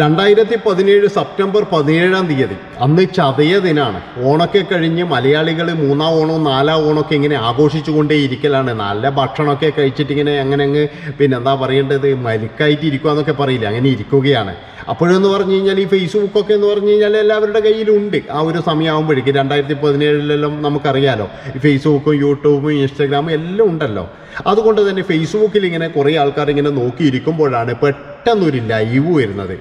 രണ്ടായിരത്തി പതിനേഴ് സെപ്റ്റംബർ പതിനേഴാം തീയതി. അന്ന് ചതയ ദിനാണ്. ഓണൊക്കെ കഴിഞ്ഞ് മലയാളികൾ മൂന്നാം ഓണവും നാലാം ഓണമൊക്കെ ഇങ്ങനെ ആഘോഷിച്ചുകൊണ്ടേ ഇരിക്കലാണ്. നല്ല ഭക്ഷണമൊക്കെ കഴിച്ചിട്ട് ഇങ്ങനെ അങ്ങനെ അങ്ങ് പിന്നെ എന്താ പറയേണ്ടത്? മലിക്കായിട്ട് ഇരിക്കുക എന്നൊക്കെ പറയില്ല? അങ്ങനെ ഇരിക്കുകയാണ്. അപ്പോഴെന്ന് പറഞ്ഞു കഴിഞ്ഞാൽ ഈ ഫേസ്ബുക്കൊക്കെ എന്ന് പറഞ്ഞു കഴിഞ്ഞാൽ എല്ലാവരുടെ കയ്യിലുണ്ട്. ആ ഒരു സമയമാകുമ്പോഴേക്കും രണ്ടായിരത്തി പതിനേഴിലെല്ലാം നമുക്കറിയാലോ. ഈ ഫേസ്ബുക്കും യൂട്യൂബും ഇൻസ്റ്റാഗ്രാമും എല്ലാം ഉണ്ടല്ലോ. അതുകൊണ്ട് തന്നെ ഫേസ്ബുക്കിൽ ഇങ്ങനെ കുറേ ആൾക്കാർ ഇങ്ങനെ നോക്കിയിരിക്കുമ്പോഴാണ് പെട്ടെന്നൊരു ലൈവ് വരുന്നത്.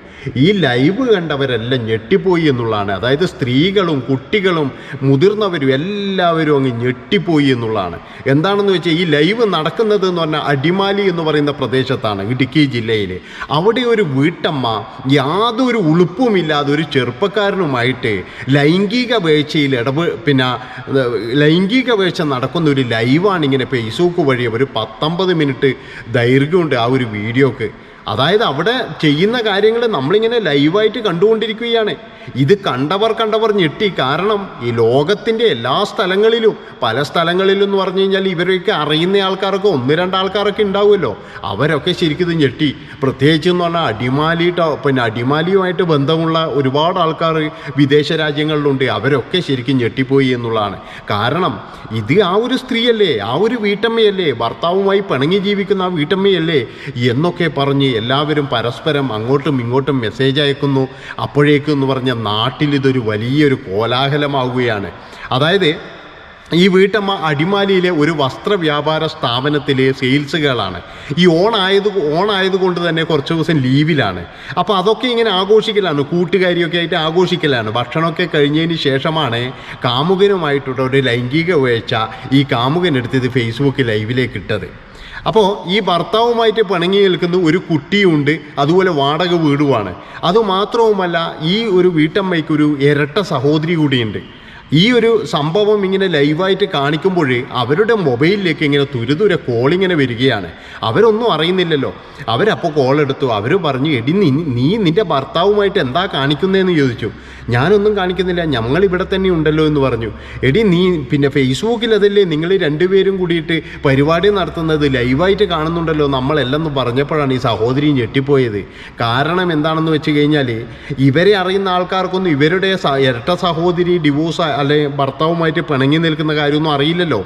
ഈ ലൈവ് കണ്ടവരെല്ലാം ഞെട്ടിപ്പോയി എന്നുള്ളതാണ്. അതായത് സ്ത്രീകളും കുട്ടികളും മുതിർന്നവരും എല്ലാവരും അങ്ങ് ഞെട്ടിപ്പോയി എന്നുള്ളതാണ്. എന്താണെന്ന് വെച്ചാൽ ഈ ലൈവ് നടക്കുന്നത് എന്ന് പറഞ്ഞാൽ അടിമാലി എന്ന് പറയുന്ന പ്രദേശത്താണ് ഇടുക്കി ജില്ലയിൽ അവിടെ ഒരു വീട്ടമ്മ യാതൊരു ഉളുപ്പുമില്ലാതെ ഒരു ചെറുപ്പക്കാരനുമായിട്ട് ലൈംഗിക വീഴ്ചയിൽ ഇടപെ പിന്നെ ലൈംഗിക വീഴ്ച നടക്കുന്ന ഒരു ലൈവാണ് ഇങ്ങനെ ഫേസ്ബുക്ക് വഴി ഒരു പത്തൊമ്പത് മിനിറ്റ് ദൈർഘ്യമുണ്ട് ആ ഒരു വീഡിയോക്ക്. അതായത് അവിടെ ചെയ്യുന്ന കാര്യങ്ങൾ നമ്മളിങ്ങനെ ലൈവായിട്ട് കണ്ടുകൊണ്ടിരിക്കുകയാണ്. ഇത് കണ്ടവർ കണ്ടവർ ഞെട്ടി. കാരണം ഈ ലോകത്തിന്റെ എല്ലാ സ്ഥലങ്ങളിലും പല സ്ഥലങ്ങളിലും എന്ന് പറഞ്ഞു കഴിഞ്ഞാൽ ഇവരൊക്കെ അറിയുന്ന ആൾക്കാരൊക്കെ ഒന്ന് രണ്ട് ആൾക്കാരൊക്കെ ഉണ്ടാവുമല്ലോ. അവരൊക്കെ ശരിക്കും ഞെട്ടി. പ്രത്യേകിച്ച് എന്ന് പറഞ്ഞാൽ അടിമാലിയിട്ട് പിന്നെ അടിമാലിയുമായിട്ട് ബന്ധമുള്ള ഒരുപാട് ആൾക്കാർ വിദേശ രാജ്യങ്ങളിലുണ്ട്. അവരൊക്കെ ശരിക്കും ഞെട്ടിപ്പോയി എന്നുള്ളതാണ്. കാരണം ഇത് ആ ഒരു സ്ത്രീയല്ലേ ആ ഒരു വീട്ടമ്മയല്ലേ ഭർത്താവുമായി പിണങ്ങി ജീവിക്കുന്ന ആ വീട്ടമ്മയല്ലേ എന്നൊക്കെ പറഞ്ഞ് എല്ലാവരും പരസ്പരം അങ്ങോട്ടും ഇങ്ങോട്ടും മെസ്സേജ് അയക്കുന്നു. അപ്പോഴേക്കും എന്ന് പറഞ്ഞ നാട്ടിൽ ഇതൊരു വലിയൊരു കോലാഹലമാവുകയാണ്. അതായത് ഈ വീട്ടമ്മ അടിമാലിയിലെ ഒരു വസ്ത്ര വ്യാപാര സ്ഥാപനത്തിലെ സെയിൽസ് ഗേളാണ് ഈ ഓണായത് ഓണായതുകൊണ്ട് തന്നെ കുറച്ച് ദിവസം ലീവിലാണ്. അപ്പോൾ അതൊക്കെ ഇങ്ങനെ ആഘോഷിക്കലാണ്. കൂട്ടുകാരിയൊക്കെ ആയിട്ട് ആഘോഷിക്കലാണ്. ഭക്ഷണമൊക്കെ കഴിഞ്ഞതിന് ശേഷമാണ് കാമുകനുമായിട്ടുള്ള ഒരു ലൈംഗിക വേഴ്ച ഈ കാമുകനെടുത്ത് ഇത് ഫേസ്ബുക്ക് ലൈവിലേക്ക് ഇട്ടത്. അപ്പോൾ ഈ ഭർത്താവുമായിട്ട് പിണങ്ങി നിൽക്കുന്ന ഒരു കുട്ടിയുണ്ട് അതുപോലെ വാടക വീടുമാണ്. അതുമാത്രവുമല്ല ഈ ഒരു വീട്ടമ്മയ്ക്കൊരു ഇരട്ട സഹോദരി കൂടിയുണ്ട്. ഈ ഒരു സംഭവം ഇങ്ങനെ ലൈവായിട്ട് കാണിക്കുമ്പോൾ അവരുടെ മൊബൈലിലേക്ക് ഇങ്ങനെ തുരുതുരെ കോളിങ്ങനെ വരികയാണ്. അവരൊന്നും അറിയുന്നില്ലല്ലോ. അവരപ്പോൾ കോൾ എടുത്തു. അവർ പറഞ്ഞു എടി നീ നീ നിന്റെ ഭർത്താവുമായിട്ട് എന്താ കാണിക്കുന്നതെന്ന് ചോദിച്ചു. ഞാനൊന്നും കാണിക്കുന്നില്ല. ഞങ്ങൾ ഇവിടെ തന്നെ ഉണ്ടല്ലോ എന്ന് പറഞ്ഞു. എടി നീ പിന്നെ ഫേസ്ബുക്കിൽ അതല്ലേ നിങ്ങൾ രണ്ടുപേരും കൂടിയിട്ട് പരിപാടി നടത്തുന്നത്? ലൈവായിട്ട് കാണുന്നുണ്ടല്ലോ നമ്മളല്ലെന്ന് പറഞ്ഞപ്പോഴാണ് ഈ സഹോദരി ഞെട്ടിപ്പോയത്. കാരണം എന്താണെന്ന് വെച്ച് കഴിഞ്ഞാൽ ഇവരെ അറിയുന്ന ആൾക്കാർക്കൊന്നും ഇവരുടെ ഇരട്ട സഹോദരി ഡിവോഴ്സ് അല്ലെ ഭർത്താവുമായിട്ട് പിണങ്ങി നിൽക്കുന്ന കാര്യമൊന്നും അറിയില്ലല്ലോ.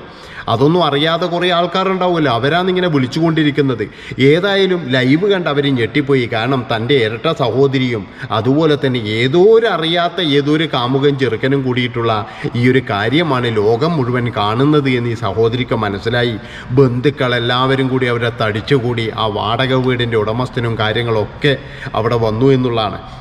അതൊന്നും അറിയാതെ കുറേ ആൾക്കാരുണ്ടാവുമല്ലോ. അവരാണ് ഇങ്ങനെ വിളിച്ചുകൊണ്ടിരിക്കുന്നത്. ഏതായാലും ലൈവ് കണ്ട് അവർ ഞെട്ടിപ്പോയി. കാരണം തന്റെ ഇരട്ട സഹോദരിയും അതുപോലെ തന്നെ ഏതോ ഒരു അറിയാത്ത ഏതോ ഒരു കാമുകൻ ചെറുക്കനും കൂടിയിട്ടുള്ള ഈ ഒരു കാര്യമാണ് ലോകം മുഴുവൻ കാണുന്നത് എന്ന് ഈ സഹോദരിക്ക് മനസ്സിലായി. ബന്ധുക്കളെല്ലാവരും കൂടി അവരെ തടിച്ചുകൂടി ആ വാടക വീടിന്റെ ഉടമസ്ഥനും കാര്യങ്ങളൊക്കെ അവിടെ വന്നു എന്നുള്ളതാണ്.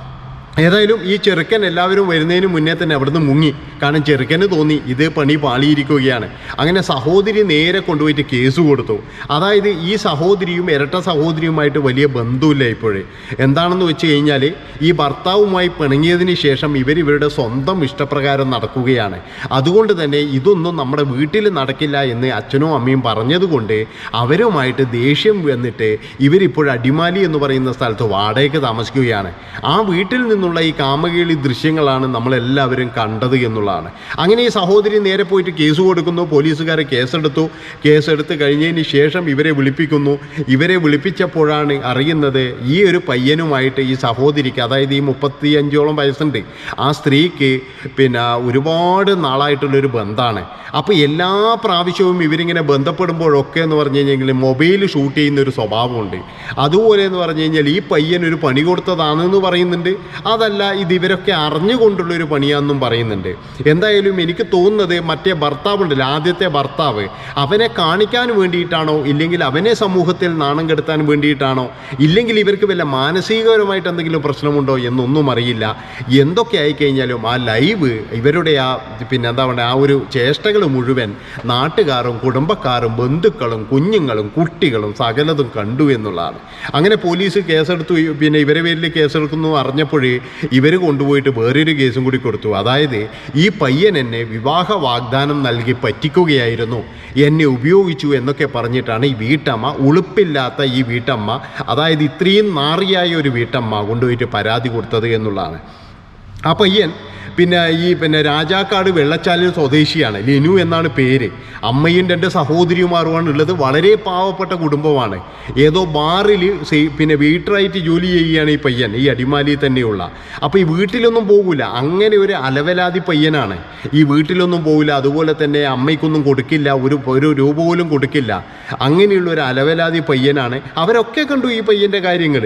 ഏതായാലും ഈ ചെറുക്കൻ എല്ലാവരും വരുന്നതിന് മുന്നേ തന്നെ അവിടുന്ന് മുങ്ങി. കാരണം ചെറുക്കന് തോന്നി ഇത് പണി പാളിയിരിക്കുകയാണ്. അങ്ങനെ സഹോദരി നേരെ കൊണ്ടുപോയിട്ട് കേസ് കൊടുത്തു. അതായത് ഈ സഹോദരിയും ഇരട്ട സഹോദരിയുമായിട്ട് വലിയ ബന്ധമില്ല ഇപ്പോഴേ. എന്താണെന്ന് വെച്ച് കഴിഞ്ഞാൽ ഈ ഭർത്താവുമായി പിണങ്ങിയതിന് ശേഷം ഇവർ ഇവരുടെ സ്വന്തം ഇഷ്ടപ്രകാരം നടക്കുകയാണ്. അതുകൊണ്ട് തന്നെ ഇതൊന്നും നമ്മുടെ വീട്ടിൽ നടക്കില്ല എന്ന് അച്ഛനും അമ്മയും പറഞ്ഞതുകൊണ്ട് അവരുമായിട്ട് ദേഷ്യം വന്നിട്ട് ഇവരിപ്പോൾ അടിമാലി എന്ന് പറയുന്ന സ്ഥലത്ത് വാടകയ്ക്ക് താമസിക്കുകയാണ്. ആ വീട്ടിൽ നിന്നുള്ള ഈ കാമകേളി ദൃശ്യങ്ങളാണ് നമ്മളെല്ലാവരും കണ്ടത് എന്നുള്ളതാണ്. അങ്ങനെ ഈ സഹോദരി നേരെ പോയിട്ട് കേസ് കൊടുക്കുന്നു പോലീസുകാർ കേസെടുത്തു. കേസെടുത്ത് കഴിഞ്ഞതിന് ശേഷം ഇവരെ വിളിപ്പിക്കുന്നു. ഇവരെ വിളിപ്പിച്ചപ്പോഴാണ് അറിയുന്നത് ഈ ഒരു പയ്യനുമായിട്ട് ഈ സഹോദരിക്ക് അതായത് ഈ മുപ്പത്തി അഞ്ചോളം വയസ്സുണ്ട്. ആ സ്ത്രീക്ക് പിന്നെ ഒരുപാട് നാളായിട്ടുള്ളൊരു ബന്ധമാണ്. അപ്പോൾ എല്ലാ പ്രാവശ്യവും ഇവരിങ്ങനെ ബന്ധപ്പെടുമ്പോഴൊക്കെ എന്ന് പറഞ്ഞു കഴിഞ്ഞെങ്കിൽ മൊബൈൽ ഷൂട്ട് ചെയ്യുന്ന ഒരു സ്വഭാവമുണ്ട്. അതുപോലെ എന്ന് പറഞ്ഞു കഴിഞ്ഞാൽ ഈ പയ്യൻ ഒരു പണി കൊടുത്തതാണെന്ന് പറയുന്നുണ്ട്. അതല്ല ഇത് ഇവരൊക്കെ അറിഞ്ഞുകൊണ്ടുള്ളൊരു പണിയാണെന്നും പറയുന്നുണ്ട്. എന്തായാലും എനിക്ക് തോന്നുന്നത് മറ്റേ ഭർത്താവുണ്ടല്ലോ ആദ്യത്തെ ഭർത്താവ്. അവനെ കാണിക്കാൻ വേണ്ടിയിട്ടാണോ? ഇല്ലെങ്കിൽ അവനെ സമൂഹത്തിൽ നാണം കെടുത്താൻ വേണ്ടിയിട്ടാണോ? ഇല്ലെങ്കിൽ ഇവർക്ക് വല്ല മാനസികപരമായിട്ട് എന്തെങ്കിലും പ്രശ്നമുണ്ടോ എന്നൊന്നും അറിയില്ല. എന്തൊക്കെ ആയിക്കഴിഞ്ഞാലും ആ ലൈവ് ഇവരുടെ ആ പിന്നെ എന്താ പറയുക ആ ഒരു ചേഷ്ടകൾ മുഴുവൻ നാട്ടുകാരും കുടുംബക്കാരും ബന്ധുക്കളും കുഞ്ഞുങ്ങളും കുട്ടികളും സകലതും കണ്ടു എന്നുള്ളതാണ്. അങ്ങനെ പോലീസ് കേസെടുത്തു പിന്നെ ഇവരെ പേരിൽ കേസെടുക്കുന്നു. അറിഞ്ഞപ്പോഴേ ഇവർ കൊണ്ടുപോയിട്ട് വേറൊരു കേസും കൂടി കൊടുത്തു. അതായത് ഈ പയ്യൻ എന്നെ വിവാഹ വാഗ്ദാനം നൽകി പറ്റിക്കുകയായിരുന്നു. എന്നെ ഉപയോഗിച്ചു എന്നൊക്കെ പറഞ്ഞിട്ടാണ് ഈ വീട്ടമ്മ ഉളുപ്പില്ലാത്ത ഈ വീട്ടമ്മ അതായത് ഇത്രയും നാറിയായ ഒരു വീട്ടമ്മ കൊണ്ടുപോയിട്ട് പരാതി കൊടുത്തത് എന്നുള്ളതാണ്. ആ പയ്യൻ പിന്നെ ഈ പിന്നെ രാജാക്കാട് വെള്ളച്ചാലിൽ സ്വദേശിയാണ് ലിനു എന്നാണ് പേര്. അമ്മയും രണ്ട് സഹോദരിമാരുമാണ് ഉള്ളത്. വളരെ പാവപ്പെട്ട കുടുംബമാണ്. ഏതോ ബാറിൽ പിന്നെ വീട്ടറായിട്ട് ജോലി ചെയ്യുകയാണ് ഈ പയ്യൻ. ഈ അടിമാലി തന്നെയുള്ള. അപ്പോൾ ഈ വീട്ടിലൊന്നും പോകില്ല അങ്ങനെ ഒരു അലവലാതി പയ്യനാണ്. ഈ വീട്ടിലൊന്നും പോകില്ല അതുപോലെ തന്നെ അമ്മയ്ക്കൊന്നും കൊടുക്കില്ല. ഒരു ഒരു രൂപ പോലും കൊടുക്കില്ല. അങ്ങനെയുള്ള ഒരു അലവലാതി പയ്യനാണ്. അവരൊക്കെ കണ്ടു ഈ പയ്യന്റെ കാര്യങ്ങൾ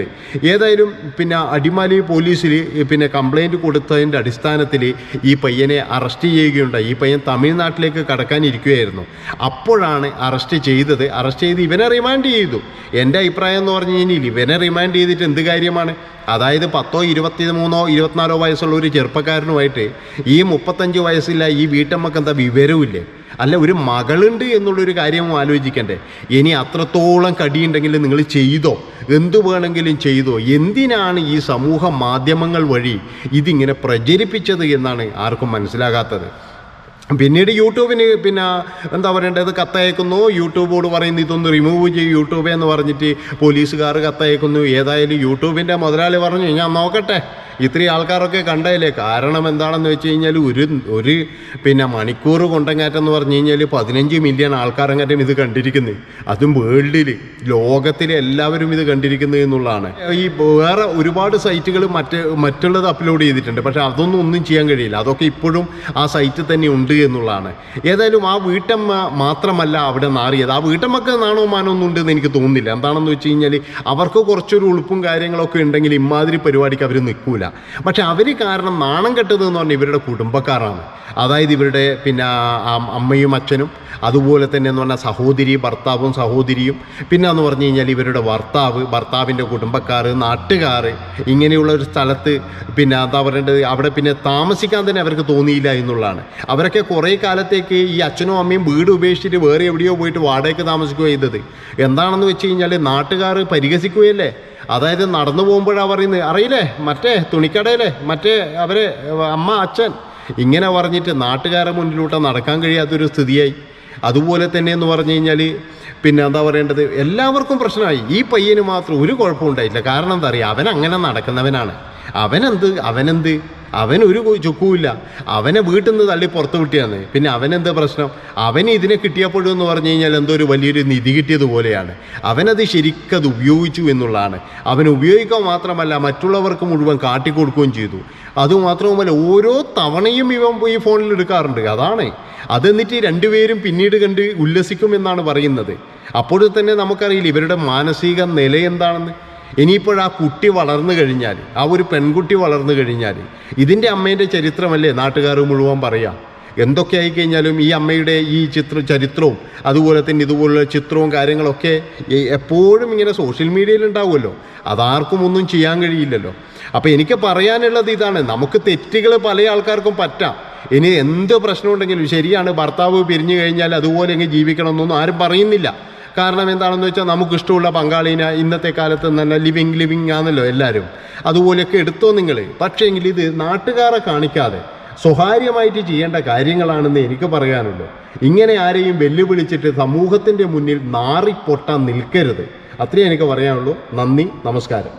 ഏതായാലും പിന്നെ അടിമാലി പോലീസിൽ പിന്നെ കംപ്ലൈന്റ് കൊടുത്തതിന്റെ അടിസ്ഥാനത്തിൽ ഈ പയ്യനെ അറസ്റ്റ് ചെയ്യുകയുണ്ടായി. ഈ പയ്യൻ തമിഴ്നാട്ടിലേക്ക് കടക്കാനിരിക്കുകയായിരുന്നു. അപ്പോഴാണ് അറസ്റ്റ് ചെയ്തത്. അറസ്റ്റ് ചെയ്ത് ഇവനെ റിമാൻഡ് ചെയ്തു. എന്റെ അഭിപ്രായം എന്ന് പറഞ്ഞു കഴിഞ്ഞാൽ ഇവനെ റിമാൻഡ് ചെയ്തിട്ട് എന്ത് കാര്യമാണ്? അതായത് പത്തോ ഇരുപത്തി മൂന്നോ ഇരുപത്തിനാലോ വയസ്സുള്ള ഒരു ചെറുപ്പക്കാരനുമായിട്ട് ഈ മുപ്പത്തഞ്ച് വയസ്സില്ല ഈ വീട്ടമ്മക്ക് എന്താ വിവരവുമില്ലേ? അല്ല ഒരു മകളുണ്ട് എന്നുള്ളൊരു കാര്യം ആലോചിക്കണ്ടേ. ഇനി അത്രത്തോളം കടിയുണ്ടെങ്കിൽ നിങ്ങൾ ചെയ്തോ? എന്തു വേണമെങ്കിലും ചെയ്തോ? എന്തിനാണ് ഈ സമൂഹ മാധ്യമങ്ങൾ വഴി ഇതിങ്ങനെ പ്രചരിപ്പിച്ചത് എന്നാണ് ആർക്കും മനസ്സിലാകാത്തത്. പിന്നീട് യൂട്യൂബിന് പിന്നെ എന്താ പറയേണ്ടത്? കത്തയക്കുന്നു. യൂട്യൂബോട് പറയുന്നു ഇതൊന്ന് റിമൂവ് ചെയ്യും യൂട്യൂബ് എന്ന് പറഞ്ഞിട്ട് പോലീസുകാർ കത്തയക്കുന്നു. ഏതായാലും യൂട്യൂബിന്റെ മുതലാളി പറഞ്ഞു ഞാൻ നോക്കട്ടെ. ഇത്രയും ആൾക്കാരൊക്കെ കണ്ടതില്ലേ കാരണം എന്താണെന്ന് വെച്ച് കഴിഞ്ഞാൽ ഒരു ഒരു പിന്നെ മണിക്കൂർ കൊണ്ടങ്ങാറ്റം എന്ന് പറഞ്ഞു കഴിഞ്ഞാൽ പതിനഞ്ച് മില്യൺ ആൾക്കാരങ്ങാറ്റം ഇത് കണ്ടിരിക്കുന്നത് അതും വേൾഡിൽ ലോകത്തിൽ എല്ലാവരും ഇത് കണ്ടിരിക്കുന്നത് എന്നുള്ളതാണ്. ഈ വേറെ ഒരുപാട് സൈറ്റുകൾ മറ്റ് മറ്റുള്ളത് അപ്ലോഡ് ചെയ്തിട്ടുണ്ട്. പക്ഷേ അതൊന്നും ഒന്നും ചെയ്യാൻ കഴിയില്ല. അതൊക്കെ ഇപ്പോഴും ആ സൈറ്റിൽ തന്നെ ഉണ്ട് എന്നുള്ളതാണ്. ഏതായാലും ആ വീട്ടമ്മ മാത്രമല്ല അവിടെ നാറിയത്. ആ വീട്ടമ്മക്ക് നാണോ മാനോ ഒന്നും ഉണ്ടെന്ന് എനിക്ക് തോന്നുന്നില്ല. എന്താണെന്ന് വെച്ച് കഴിഞ്ഞാൽ അവർക്ക് കുറച്ചൊരു ഉളുപ്പും കാര്യങ്ങളൊക്കെ ഉണ്ടെങ്കിൽ ഇമാതിരി പരിപാടിക്ക് അവർ നിൽക്കൂല. പക്ഷെ അവർ കാരണം നാണം കെട്ടത് എന്ന് പറഞ്ഞാൽ ഇവരുടെ കുടുംബക്കാരാണ്. അതായത് ഇവരുടെ പിന്നെ അമ്മയും അച്ഛനും അതുപോലെ തന്നെ എന്ന് പറഞ്ഞാൽ സഹോദരി ഭർത്താവും സഹോദരിയും പിന്നെ എന്ന് പറഞ്ഞു കഴിഞ്ഞാൽ ഇവരുടെ ഭർത്താവ് ഭർത്താവിന്റെ കുടുംബക്കാർ നാട്ടുകാർ ഇങ്ങനെയുള്ള ഒരു സ്ഥലത്ത് പിന്നെ എന്താ പറയേണ്ടത് അവിടെ പിന്നെ താമസിക്കാൻ തന്നെ അവർക്ക് തോന്നിയില്ല എന്നുള്ളതാണ്. അവരൊക്കെ കുറേ കാലത്തേക്ക് ഈ അച്ഛനും അമ്മയും വീട് ഉപേക്ഷിച്ചിട്ട് വേറെ എവിടെയോ പോയിട്ട് വാടകയ്ക്ക് താമസിക്കുകയോ ചെയ്തത്. എന്താണെന്ന് വെച്ച് കഴിഞ്ഞാൽ നാട്ടുകാർ പരിഹസിക്കുകയല്ലേ? അതായത് നടന്നു പോകുമ്പോഴാണ് പറയുന്നത്. അറിയില്ലേ? മറ്റേ തുണിക്കടയിലെ മറ്റേ അവർ അമ്മ അച്ഛൻ. ഇങ്ങനെ പറഞ്ഞിട്ട് നാട്ടുകാരെ മുന്നിലൂടെ നടക്കാൻ കഴിയാത്തൊരു സ്ഥിതിയായി. അതുപോലെ തന്നെ എന്ന് പറഞ്ഞു കഴിഞ്ഞാൽ പിന്നെ എന്താ പറയേണ്ടത്? എല്ലാവർക്കും പ്രശ്നമായി. ഈ പയ്യന് മാത്രം ഒരു കുഴപ്പമുണ്ടായില്ല കാരണം എന്താ അവൻ അങ്ങനെ നടക്കുന്നവനാണ്. അവനെന്ത്? അവനെന്ത്? അവൻ ഒരു ചുക്കുമില്ല അവനെ വീട്ടിൽ നിന്ന് തള്ളി പുറത്ത് വിട്ടിയാണ്. പിന്നെ അവനെന്താ പ്രശ്നം? അവന് ഇതിനെ കിട്ടിയപ്പോഴും എന്ന് പറഞ്ഞു കഴിഞ്ഞാൽ എന്തോ ഒരു വലിയൊരു നിധി കിട്ടിയതുപോലെയാണ് അവനത് ശരിക്കത് ഉപയോഗിച്ചു എന്നുള്ളതാണ്. അവൻ ഉപയോഗിക്കുക മാത്രമല്ല മറ്റുള്ളവർക്ക് മുഴുവൻ കാട്ടിക്കൊടുക്കുകയും ചെയ്തു. അതുമാത്രവുമല്ല ഓരോ തവണയും ഇവൻ ഈ ഫോണിൽ എടുക്കാറുണ്ട്. അതാണ്. അതെന്നിട്ട് രണ്ടുപേരും പിന്നീട് കണ്ട് ഉല്ലസിക്കുമെന്നാണ് പറയുന്നത്. അപ്പോൾ തന്നെ നമുക്കറിയില്ല ഇവരുടെ മാനസിക നില എന്താണെന്ന്. ഇനിയിപ്പോഴാ കുട്ടി വളർന്നു കഴിഞ്ഞാൽ ആ ഒരു പെൺകുട്ടി വളർന്നു കഴിഞ്ഞാൽ ഇതിന്റെ അമ്മേന്റെ ചരിത്രമല്ലേ നാട്ടുകാർ മുഴുവൻ പറയാം? എന്തൊക്കെ ആയിക്കഴിഞ്ഞാലും ഈ അമ്മയുടെ ഈ ചിത്ര ചരിത്രവും അതുപോലെ തന്നെ ഇതുപോലുള്ള ചിത്രവും കാര്യങ്ങളൊക്കെ എപ്പോഴും ഇങ്ങനെ സോഷ്യൽ മീഡിയയിൽ ഉണ്ടാവുമല്ലോ. അതാർക്കും ഒന്നും ചെയ്യാൻ കഴിയില്ലല്ലോ. അപ്പോൾ എനിക്ക് പറയാനുള്ളത് ഇതാണ് നമുക്ക് തെറ്റുകൾ പല ആൾക്കാർക്കും പറ്റാം. ഇനി എന്ത് പ്രശ്നമുണ്ടെങ്കിലും ശരിയാണ് ഭർത്താവ് പിരിഞ്ഞു കഴിഞ്ഞാൽ അതുപോലെ അങ്ങ് ജീവിക്കണമെന്നൊന്നും ആരും പറയുന്നില്ല. കാരണം എന്താണെന്ന് വെച്ചാൽ നമുക്ക് ഇഷ്ടമുള്ള പങ്കാളിനെ ഇന്നത്തെ കാലത്ത് നല്ല ലിവിങ് ലിവിങ് ആണല്ലോ എല്ലാവരും. അതുപോലെയൊക്കെ എടുത്തോ നിങ്ങൾ പക്ഷേങ്കിൽ ഇത് നാട്ടുകാരെ കാണിക്കാതെ സ്വകാര്യമായിട്ട് ചെയ്യേണ്ട കാര്യങ്ങളാണെന്ന് എനിക്ക് പറയാനുള്ളൂ. ഇങ്ങനെ ആരെയും വെല്ലുവിളിച്ചിട്ട് സമൂഹത്തിന്റെ മുന്നിൽ നാറിപ്പൊട്ടാൻ നിൽക്കരുത്. അത്രയേ എനിക്ക് പറയാനുള്ളൂ. നന്ദി നമസ്കാരം.